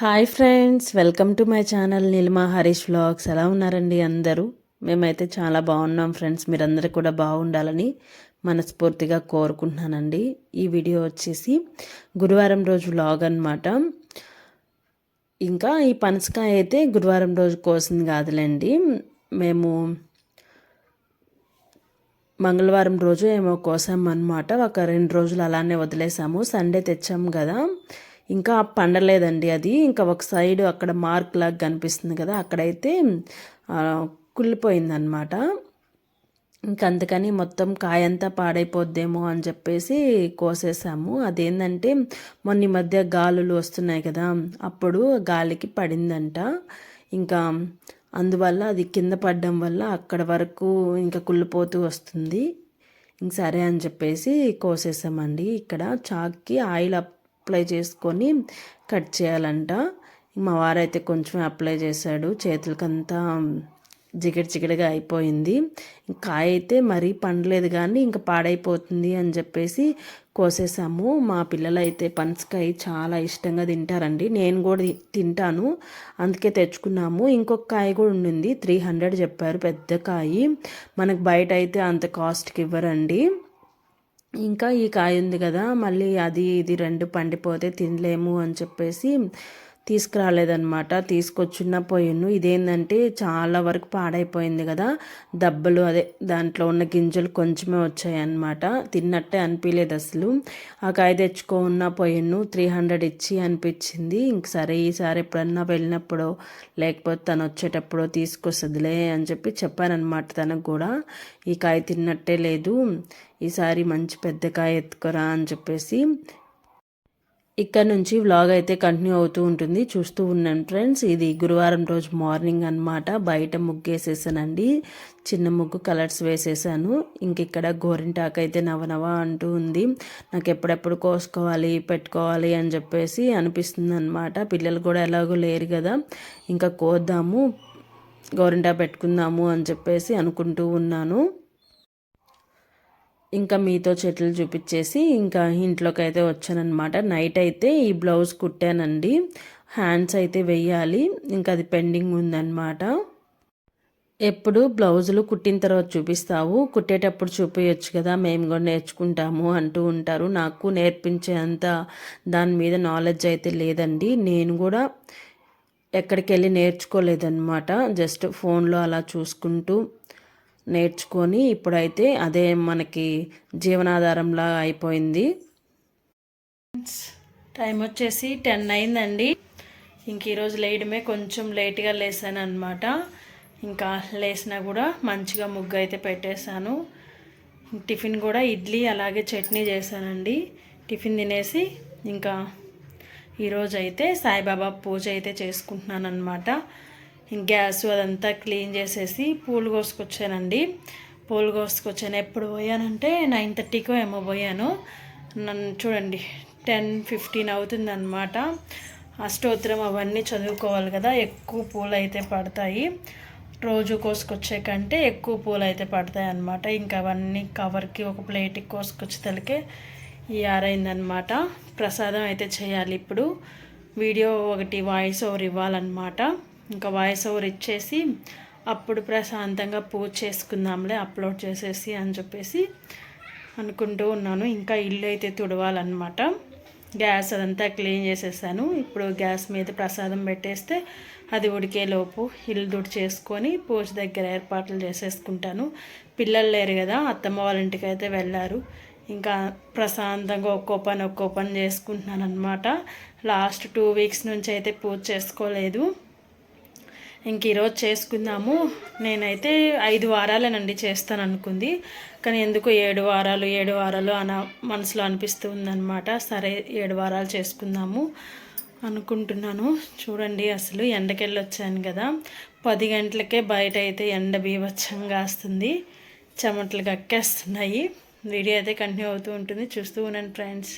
Hi friends welcome to my channel Nilma Harish vlogs. ఎలా ఉన్నారండి అందరూ? మేమైతే చాలా బాగున్నాం ఫ్రెండ్స్ మీరందరూ కూడా బాగుండాలని మనస్ఫూర్తిగా కోరుకుంటున్నానండి. ఈ వీడియో వచ్చేసి గురువారం రోజు వ్లాగ్ అనమాట ఇంకా ఈ పనసకాయ అయితే గురువారం రోజు కోసింది కాదులేండి. మేము మంగళవారం రోజు ఏమో కోసాం అనమాట ఒక రెండు రోజులు అలానే వదిలేసాము. సండే తెచ్చాము కదా. ఇంకా పండలేదండి అది. ఇంకా ఒక సైడ్ అక్కడ మార్క్ లాగా కనిపిస్తుంది కదా అక్కడైతే కుళ్ళిపోయిందనమాట ఇంకా అందుకని మొత్తం కాయంతా పాడైపోద్దేమో అని చెప్పేసి కోసేసాము. అదేంటంటే మొన్న మధ్య గాలులు వస్తున్నాయి కదా అప్పుడు గాలికి పడిందంట. ఇంకా అందువల్ల అది కింద పడడం వల్ల అక్కడ వరకు ఇంకా కుళ్ళిపోతూ వస్తుంది. ఇంక సరే అని చెప్పేసి కోసేసామండి. ఇక్కడ చాక్కి ఆయిల్ అప్లై చేసుకొని కట్ చేయాలంట. మా వారైతే కొంచెం అప్లై చేశాడు. చేతులకంతా జిగట జిగటగా అయిపోయింది. కాయ అయితే మరీ పండలేదు కానీ ఇంకా పాడైపోతుంది అని చెప్పేసి కోసేసాము. మా పిల్లలు అయితే పనసకాయ చాలా ఇష్టంగా తింటారండి. నేను కూడా తింటాను. అందుకే తెచ్చుకున్నాము. ఇంకొక కాయ కూడా ఉండింది. త్రీ హండ్రెడ్ చెప్పారు. పెద్ద కాయ. మనకు బయట అయితే అంత కాస్ట్కి ఇవ్వరండి. ఇంకా ఈ కాయ ఉంది కదా మళ్ళీ అది ఇది రెండు పండిపోతే తినలేము అని చెప్పేసి తీసుకురాలేదనమాట తీసుకొచ్చున్న పోయిను ఇదేంటంటే చాలా వరకు పాడైపోయింది కదా. దెబ్బలు అదే దాంట్లో ఉన్న గింజలు కొంచెమే వచ్చాయన్నమాట. తిన్నట్టే అనిపించలేదు అసలు. ఆ కాయ తెచ్చుకున్న పోయిను త్రీ హండ్రెడ్ ఇచ్చి అనిపించింది. ఇంక సరే ఈసారి ఎప్పుడన్నా వెళ్ళినప్పుడు లేకపోతే తను వచ్చేటప్పుడు తీసుకొస్తుందిలే అని చెప్పి చెప్పానమాట తనకు కూడా. ఈ కాయ తిన్నట్టే లేదు. ఈసారి మంచి పెద్ద కాయ ఎత్తుకోరా అని చెప్పేసి ఇక్కడ నుంచి వ్లాగ్ అయితే కంటిన్యూ అవుతూ ఉంటుంది. చూస్తూ ఉన్నాను ఫ్రెండ్స్ ఇది గురువారం రోజు మార్నింగ్ అనమాట బయట ముగ్గు వేసేసానండి చిన్న ముగ్గు కలర్స్ వేసేసాను. ఇంక ఇక్కడ గోరింటాకు అయితే నవనవ అంటూ ఉంది. నాకు ఎప్పుడెప్పుడు కోసుకోవాలి పెట్టుకోవాలి అని చెప్పేసి అనిపిస్తుంది అనమాట పిల్లలు కూడా ఎలాగో లేరు కదా. ఇంకా కోద్దాము గోరింటా పెట్టుకుందాము అని చెప్పేసి అనుకుంటూ ఉన్నాను. ఇంకా మీతో చెట్లు చూపించేసి ఇంకా ఇంట్లోకి అయితే వచ్చానమాట నైట్ అయితే ఈ బ్లౌజ్ కుట్టానండి. హ్యాండ్స్ అయితే వెయ్యాలి. ఇంకా అది పెండింగ్ ఉందన్నమాట. ఎప్పుడు బ్లౌజులు కుట్టిన తర్వాత చూపిస్తావు? కుట్టేటప్పుడు చూపించచ్చు కదా. మేము కూడా నేర్చుకుంటాము అంటూ ఉంటారు. నాకు నేర్పించేంత దాని మీద నాలెడ్జ్ అయితే లేదండి. నేను కూడా ఎక్కడికి వెళ్ళి నేర్చుకోలేదన్నమాట జస్ట్ ఫోన్లో అలా చూసుకుంటూ నేర్చుకొని ఇప్పుడైతే అదే మనకి జీవనాధారంలా అయిపోయింది. టైం వచ్చేసి టెన్ అయిందండి. ఇంక ఈరోజు లేయడమే కొంచెం లేట్గా లేసాను అనమాట ఇంకా లేసినా కూడా మంచిగా ముగ్గు అయితే పెట్టేశాను. టిఫిన్ కూడా ఇడ్లీ అలాగే చట్నీ చేశానండి. టిఫిన్ తినేసి ఇంకా ఈరోజు అయితే సాయిబాబా పూజ అయితే చేసుకుంటున్నాను అనమాట గ్యాస్ అదంతా క్లీన్ చేసేసి పూలు కోసుకొచ్చానండి. పూలు కోసుకొచ్చాను. ఎప్పుడు పోయానంటే నైన్ థర్టీకో ఏమో పోయాను. నన్ను చూడండి టెన్ ఫిఫ్టీన్ అవుతుందన్నమాట. అష్టోత్తరం అవన్నీ చదువుకోవాలి కదా ఎక్కువ పూలు అయితే పడతాయి. రోజు కోసుకొచ్చే కంటే ఎక్కువ పూలు అయితే పడతాయి అన్నమాట ఇంకా అవన్నీ కవర్కి ఒక ప్లేట్కి కోసుకొచ్చి తలకే ఈ ప్రసాదం అయితే చేయాలి ఇప్పుడు. వీడియో ఒకటి వాయిస్ ఓవర్ ఇవ్వాలన్నమాట. ఇంకా వాయిస్ ఓవర్ ఇచ్చేసి అప్పుడు ప్రశాంతంగా పూజ చేసుకుందాంలే అప్లోడ్ చేసేసి అని చెప్పేసి అనుకుంటూ ఉన్నాను. ఇంకా ఇల్లు అయితే తుడవాలన్నమాట. గ్యాస్ అదంతా క్లీన్ చేసేసాను. ఇప్పుడు గ్యాస్ మీద ప్రసాదం పెట్టేస్తే అది ఉడికేలోపు ఇల్లు దుడి చేసుకొని పూజ దగ్గర ఏర్పాట్లు చేసేసుకుంటాను. పిల్లలు లేరు కదా అత్తమ్మ వాళ్ళ ఇంటికి అయితే వెళ్ళారు. ఇంకా ప్రశాంతంగా ఒక్కో పని ఒక్కో పని చేసుకుంటున్నాను అనమాట లాస్ట్ టూ వీక్స్ నుంచి అయితే పూజ చేసుకోలేదు. ఇంక ఈరోజు చేసుకుందాము. నేనైతే ఐదు వారాలేనండి చేస్తాను అనుకుంది కానీ ఎందుకు ఏడు వారాలు ఏడు వారాలు అన మనసులో అనిపిస్తూ ఉందన్నమాట సరే ఏడు వారాలు చేసుకుందాము అనుకుంటున్నాను. చూడండి అసలు ఎండకెళ్ళి వచ్చాను కదా. పది గంటలకే బయట అయితే ఎండ బీభత్సంగా వస్తుంది చెమటలు కక్కేస్తున్నాయి. వీడియో అయితే కంటిన్యూ అవుతూ ఉంటుంది. చూస్తూ ఉన్నాను ఫ్రెండ్స్.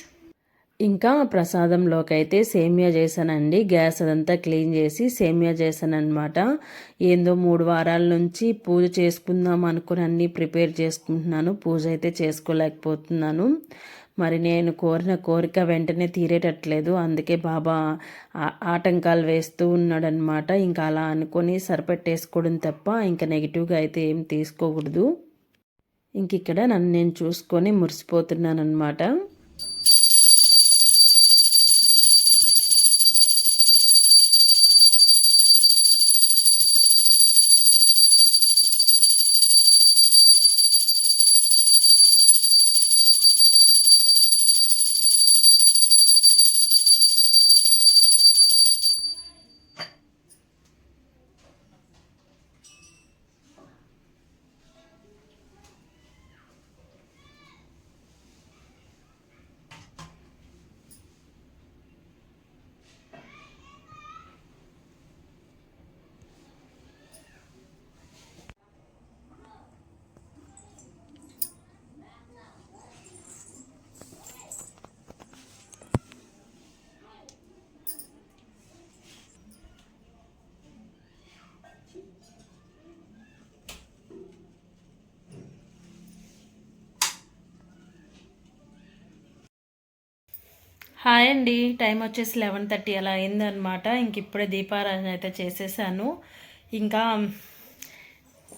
ఇంకా ప్రసాదంలోకి అయితే సేమియా చేశానండి. గ్యాస్ అదంతా క్లీన్ చేసి సేమియా చేశాను అనమాట ఏందో మూడు వారాల నుంచి పూజ చేసుకుందాం అనుకుని అన్నీ ప్రిపేర్ చేసుకుంటున్నాను. పూజ అయితే చేసుకోలేకపోతున్నాను. మరి నేను కోరిన కోరిక వెంటనే తీరేటట్లేదు. అందుకే బాబా ఆ- ఆటంకాలు వేస్తూ ఉన్నాడనమాట ఇంకా అలా అనుకొని సరిపెట్టేసుకోవడం తప్ప ఇంకా నెగిటివ్గా అయితే ఏం తీసుకోకూడదు. ఇంక ఇక్కడ నన్ను నేను చూసుకొని మురిసిపోతున్నాను అనమాట హాయ్ అండి. టైం వచ్చేసి లెవెన్ థర్టీ అలా అయిందనమాట ఇంక ఇప్పుడే దీపారాధన అయితే చేసేసాను. ఇంకా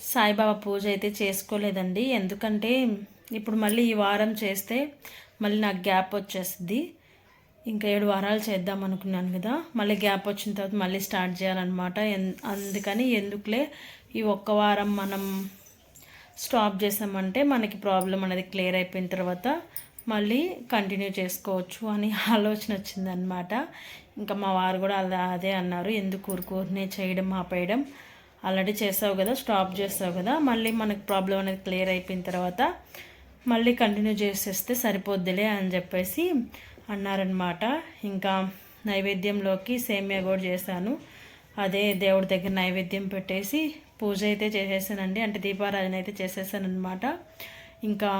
సాయిబాబా పూజ అయితే చేసుకోలేదండి. ఎందుకంటే ఇప్పుడు మళ్ళీ ఈ వారం చేస్తే మళ్ళీ నాకు గ్యాప్ వచ్చేస్తుంది. ఇంకా ఏడు వారాలు చేద్దాం అనుకున్నాను కదా. మళ్ళీ గ్యాప్ వచ్చిన తర్వాత మళ్ళీ స్టార్ట్ చేయాలన్నమాట. ఎన్- అందుకని ఎందుకులే ఈ ఒక్క వారం మనం స్టాప్ చేసామంటే మనకి ప్రాబ్లం అనేది క్లియర్ అయిపోయిన తర్వాత మళ్ళీ కంటిన్యూ చేసుకోవచ్చు అని ఆలోచన వచ్చిందనమాట ఇంకా మా వారు కూడా అలా అదే అన్నారు. ఎందుకు ఊరుకూరినే చేయడం ఆపేయడం? ఆల్రెడీ చేసావు కదా స్టాప్ చేసావు కదా. మళ్ళీ మనకు ప్రాబ్లం అనేది క్లియర్ అయిపోయిన తర్వాత మళ్ళీ కంటిన్యూ చేసేస్తే సరిపోద్దిలే అని చెప్పేసి అన్నారనమాట ఇంకా నైవేద్యంలోకి సేమియా కూడా చేశాను. అదే దేవుడి దగ్గర నైవేద్యం పెట్టేసి పూజ అయితే చేసేసానండి. అంటే దీపారాధన అయితే చేసేసానమాట ఇంకా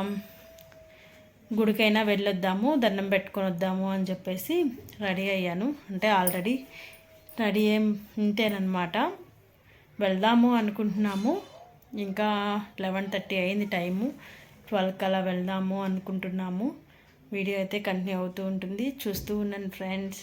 గుడికైనా వెళ్ళొద్దాము దండం పెట్టుకొని వద్దాము అని చెప్పేసి రెడీ అయ్యాను. అంటే ఆల్రెడీ రెడీ ఏం ఉంటేనమాట వెళ్దాము అనుకుంటున్నాము. ఇంకా లెవెన్ థర్టీ అయింది టైము. ట్వెల్వ్ అలా వెళ్దాము అనుకుంటున్నాము. వీడియో అయితే కంటిన్యూ అవుతూ ఉంటుంది. చూస్తూ ఉన్నాను ఫ్రెండ్స్.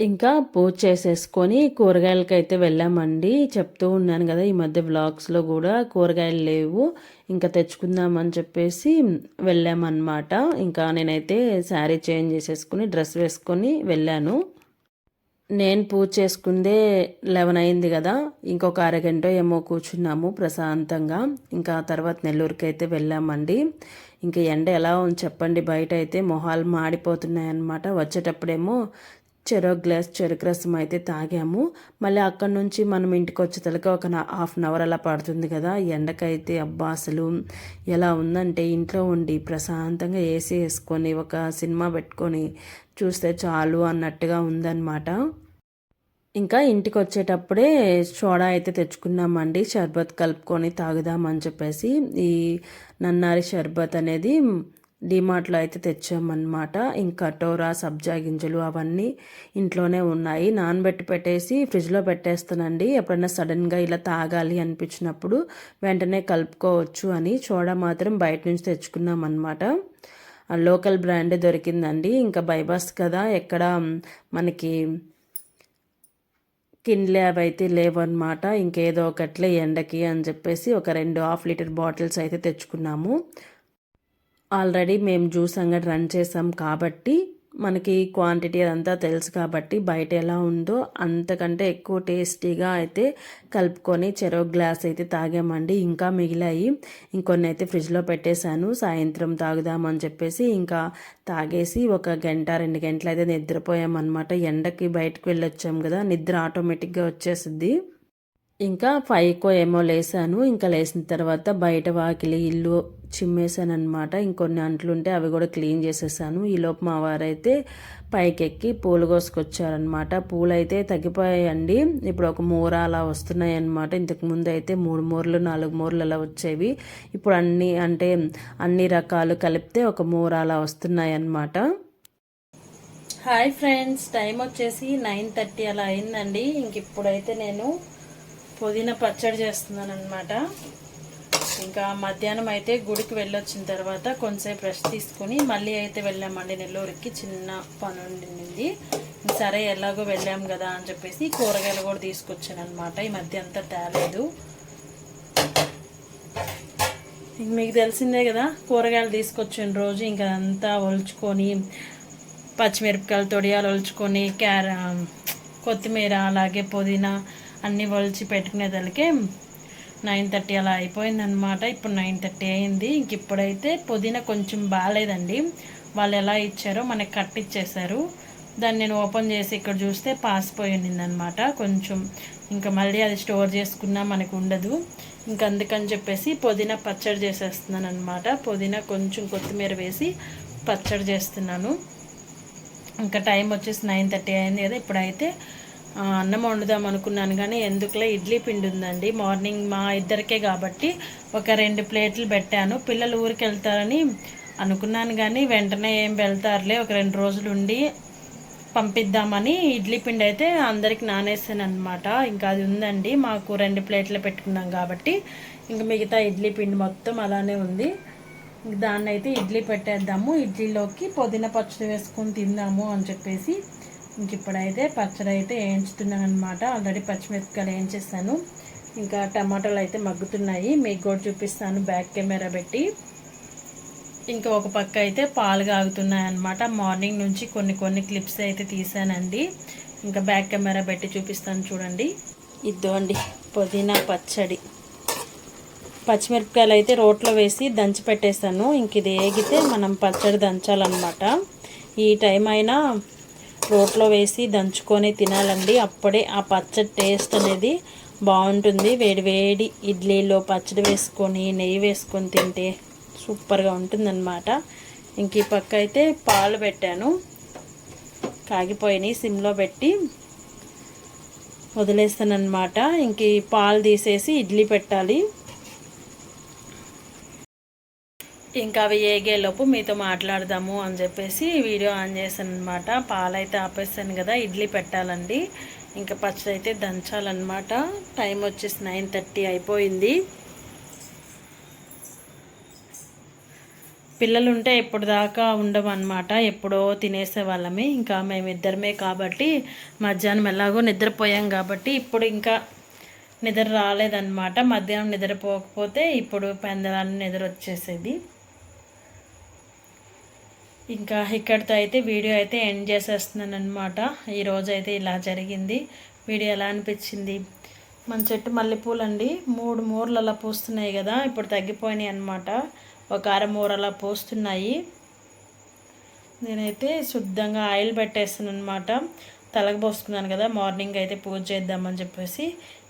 ఇంకా పూజ చేసేసుకొని కూరగాయలకి అయితే వెళ్ళామండి. చెప్తూ ఉన్నాను కదా ఈ మధ్య వ్లాగ్స్లో కూడా కూరగాయలు లేవు ఇంకా తెచ్చుకుందామని చెప్పేసి వెళ్ళామన్నమాట. ఇంకా నేనైతే శారీ చేంజ్ చేసేసుకుని డ్రెస్ వేసుకొని వెళ్ళాను. నేను పూజ చేసుకుందే లెవెన్ అయింది కదా ఇంకొక అరగంట ఏమో కూర్చున్నాము ప్రశాంతంగా. ఇంకా తర్వాత నెల్లూరుకి అయితే వెళ్ళామండి. ఇంకా ఎండ ఎలా ఉంది చెప్పండి బయట అయితే మొహాలు మాడిపోతున్నాయి అన్నమాట వచ్చేటప్పుడేమో చెరో గ్లాస్ చెరుకు రసం అయితే తాగాము. మళ్ళీ అక్కడ నుంచి మనం ఇంటికి వచ్చేతలకి ఒక హాఫ్ అన్ అవర్ అలా పడుతుంది కదా. ఎండకైతే అబ్బా అసలు ఎలా ఉందంటే ఇంట్లో ఉండి ప్రశాంతంగా ఏసీ వేసుకొని ఒక సినిమా పెట్టుకొని చూస్తే చాలు అన్నట్టుగా ఉందన్నమాట. ఇంకా ఇంటికి వచ్చేటప్పుడే సోడా అయితే తెచ్చుకున్నామండి. షర్బత్ కలుపుకొని తాగుదామని చెప్పేసి ఈ నన్నారి షర్బత్ అనేది డిమార్ట్లో అయితే తెచ్చామన్నమాట. ఇంకా టోరా సబ్జా గింజలు అవన్నీ ఇంట్లోనే ఉన్నాయి. నానబెట్టి పెట్టేసి ఫ్రిడ్జ్లో పెట్టేస్తానండి. ఎప్పుడైనా సడన్గా ఇలా తాగాలి అనిపించినప్పుడు వెంటనే కలుపుకోవచ్చు అని సోడా మాత్రం బయట నుంచి తెచ్చుకున్నాం అనమాట లోకల్ బ్రాండ్ దొరికిందండి. ఇంకా బైబాస్ కదా ఎక్కడ మనకి కిన్లే అవి అయితే లేవన్నమాట. ఇంకేదో ఒకట్లే ఎండకి అని చెప్పేసి ఒక రెండు హాఫ్ లీటర్ బాటిల్స్ అయితే తెచ్చుకున్నాము. ఆల్రెడీ మేము జ్యూస్ అంగడి రన్ చేసాం కాబట్టి మనకి క్వాంటిటీ అదంతా తెలుసు కాబట్టి బయట ఎలా ఉందో అంతకంటే ఎక్కువ టేస్టీగా అయితే కలుపుకొని చెరో గ్లాస్ అయితే తాగామండి. ఇంకా మిగిలాయి ఇంకొన్ని అయితే ఫ్రిడ్జ్లో పెట్టేశాను. సాయంత్రం తాగుదామని చెప్పేసి ఇంకా తాగేసి ఒక గంట రెండు గంటలు అయితే నిద్రపోయామన్నమాట. ఎండకి బయటకు వెళ్ళొచ్చాం కదా నిద్ర ఆటోమేటిక్గా వచ్చేసిద్ది. ఇంకా ఫైవ్కో ఏమో లేసాను. ఇంకా లేసిన తర్వాత బయట వాకిలి ఇల్లు చిమ్మేసాను అనమాట ఇంకొన్ని అంట్లుంటే అవి కూడా క్లీన్ చేసేసాను. ఈలోపు మా వారైతే పైకెక్కి పూలు కోసుకొచ్చారనమాట పూలు అయితే తగ్గిపోయాయండి. ఇప్పుడు ఒక మూర అలా వస్తున్నాయి అనమాట ఇంతకు ముందు అయితే మూడు మూరలు నాలుగు మూరలు అలా వచ్చేవి. ఇప్పుడు అన్ని అంటే అన్ని రకాలు కలిపితే ఒక మూర అలా వస్తున్నాయి అన్నమాట హాయ్ ఫ్రెండ్స్ టైం వచ్చేసి నైన్ థర్టీ అలా అయిందండి. ఇంక ఇప్పుడైతే నేను పుదీనా పచ్చడి చేస్తున్నాను అనమాట ఇంకా మధ్యాహ్నం అయితే గుడికి వెళ్ళొచ్చిన తర్వాత కొంచెంసేపు రెస్ట్ తీసుకుని మళ్ళీ అయితే వెళ్ళామండి నెల్లూరుకి. చిన్న పని ఉండింది సరే ఎలాగో వెళ్ళాం కదా అని చెప్పేసి కూరగాయలు కూడా తీసుకొచ్చాను అనమాట ఈ మధ్య అంతా తేలేదు. మీకు తెలిసిందే కదా కూరగాయలు తీసుకొచ్చిన రోజు ఇంకా అంతా ఒలుచుకొని పచ్చిమిరపకాయలు తొడియాలు ఒలుచుకొని క్యార కొత్తిమీర అలాగే పుదీనా అన్నీ ఒలిచి పెట్టుకునేదానికి నైన్ థర్టీ అలా అయిపోయిందనమాట ఇప్పుడు నైన్ థర్టీ అయింది. ఇంక ఇప్పుడైతే పుదీనా కొంచెం బాగాలేదండి. వాళ్ళు ఎలా ఇచ్చారో మనకి కట్టిచ్చేసారు దాన్ని నేను ఓపెన్ చేసి ఇక్కడ చూస్తే పాసిపోయి ఉండిందనమాట కొంచెం ఇంకా మళ్ళీ అది స్టోర్ చేసుకున్నా మనకు ఉండదు. ఇంకా అందుకని చెప్పేసి పుదీనా పచ్చడి చేసేస్తున్నాను అనమాట పుదీనా కొంచెం కొత్తిమీర వేసి పచ్చడి చేస్తున్నాను. ఇంకా టైం వచ్చేసి నైన్ థర్టీ అయింది కదా. ఇప్పుడైతే అన్నం వండుదాం అనుకున్నాను కానీ ఎందుకులే? ఇడ్లీ పిండి ఉందండి. మార్నింగ్ మా ఇద్దరికే కాబట్టి ఒక రెండు ప్లేట్లు పెట్టాను. పిల్లలు ఊరికి వెళ్తారని అనుకున్నాను కానీ వెంటనే ఏం వెళ్తారులే ఒక రెండు రోజులు ఉండి పంపిద్దామని ఇడ్లీ పిండి అయితే అందరికి నానేసాను అనమాట ఇంకా అది ఉందండి. మాకు రెండు ప్లేట్లు పెట్టుకున్నాం కాబట్టి ఇంకా మిగతా ఇడ్లీ పిండి మొత్తం అలానే ఉంది. ఇంక దాన్ని అయితే ఇడ్లీ పెట్టేద్దాము. ఇడ్లీలోకి పుదీనా పచ్చడి వేసుకొని తిందాము అని చెప్పేసి ఇంక ఇప్పుడైతే పచ్చడి అయితే వేయించుతున్నాను అనమాట ఆల్రెడీ పచ్చిమిరపకాయలు వేయించేస్తాను ఇంకా టమాటాలు అయితే మగ్గుతున్నాయి. మీకు కూడా చూపిస్తాను బ్యాక్ కెమెరా పెట్టి. ఇంకా ఒక పక్క అయితే పాలు కాగుతున్నాయి అనమాట మార్నింగ్ నుంచి కొన్ని కొన్ని క్లిప్స్ అయితే తీసానండి. ఇంకా బ్యాక్ కెమెరా పెట్టి చూపిస్తాను చూడండి. ఇద్దండి పుదీనా పచ్చడి. పచ్చిమిరపకాయలు అయితే రోట్లో వేసి దంచి పెట్టేస్తాను ఇంక ఇది ఏగితే మనం పచ్చడి దంచాలన్నమాట. ఈ టైం అయినా రోట్లో వేసి దంచుకొని తినాలండి. అప్పుడే ఆ పచ్చడి టేస్ట్ అనేది బాగుంటుంది. వేడి వేడి ఇడ్లీలో పచ్చడి వేసుకొని నెయ్యి వేసుకొని తింటే సూపర్గా ఉంటుందన్నమాట. ఇంక ఈ పక్క అయితే పాలు పెట్టాను. కాగిపోయినాయి సిమ్లో పెట్టి వదిలేస్తానమాట ఇంక పాలు తీసేసి ఇడ్లీ పెట్టాలి. ఇంకా అవి ఏగేలోపు మీతో మాట్లాడదాము అని చెప్పేసి వీడియో ఆన్ చేశాను అనమాట పాలైతే ఆపేసాను కదా ఇడ్లీ పెట్టాలండి. ఇంకా పచ్చడి అయితే దంచాలన్నమాట. టైం వచ్చేసి నైన్ థర్టీ అయిపోయింది. పిల్లలు ఉంటే ఇప్పుడు దాకా ఉండమన్నమాట ఎప్పుడో తినేసేవాళ్ళమే ఇంకా మేమిద్దరమే కాబట్టి మధ్యాహ్నం ఎలాగో నిద్రపోయాం కాబట్టి ఇప్పుడు ఇంకా నిద్ర రాలేదన్నమాట. మధ్యాహ్నం నిద్రపోకపోతే ఇప్పుడు పెందరాన్ని నిద్ర వచ్చేసేది ఇంకా ఇక్కడితో అయితే వీడియో అయితే ఎండ్ చేసేస్తున్నాను అనమాట ఈరోజు అయితే ఇలా జరిగింది. వీడియో ఎలా అనిపించింది? మన చెట్టు మల్లెపూలు అండి మూడు మూరలు అలా పూస్తున్నాయి కదా ఇప్పుడు తగ్గిపోయినాయి అనమాట ఒక అర మూర అలా పూస్తున్నాయి. నేనైతే శుద్ధంగా ఆయిల్ పెట్టేస్తాను అనమాట తలకు పోసుకున్నాను కదా మార్నింగ్ అయితే పూజ చేద్దామని చెప్పేసి.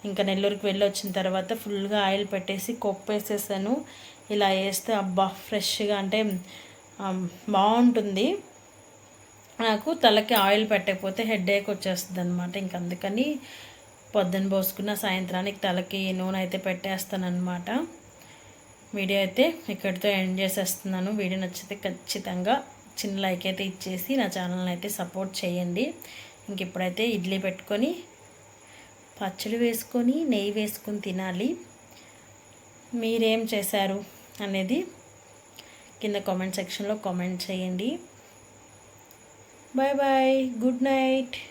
ఇంకా నెల్లూరుకి వెళ్ళి వచ్చిన తర్వాత ఫుల్గా ఆయిల్ పెట్టేసి కొప్పేసేసాను. ఇలా వేస్తే అబ్బా ఫ్రెష్గా అంటే బాగుంటుంది. నాకు తలకి ఆయిల్ పెట్టకపోతే హెడ్ ఏక్ వచ్చేస్తుంది అనమాట ఇంక అందుకని పొద్దున పోసుకున్న సాయంత్రానికి తలకి నూనె అయితే పెట్టేస్తానమాట వీడియో అయితే ఇక్కడితో ఎండ్ చేసేస్తున్నాను. వీడియో నచ్చితే ఖచ్చితంగా చిన్న లైక్ అయితే ఇచ్చేసి నా ఛానల్ని అయితే సపోర్ట్ చేయండి. ఇంక ఇప్పుడైతే ఇడ్లీ పెట్టుకొని పచ్చడి వేసుకొని నెయ్యి వేసుకొని తినాలి. మీరేం చేశారు అనేది కింద కామెంట్ సెక్షన్లో కామెంట్ చేయండి. Bye bye. Good night.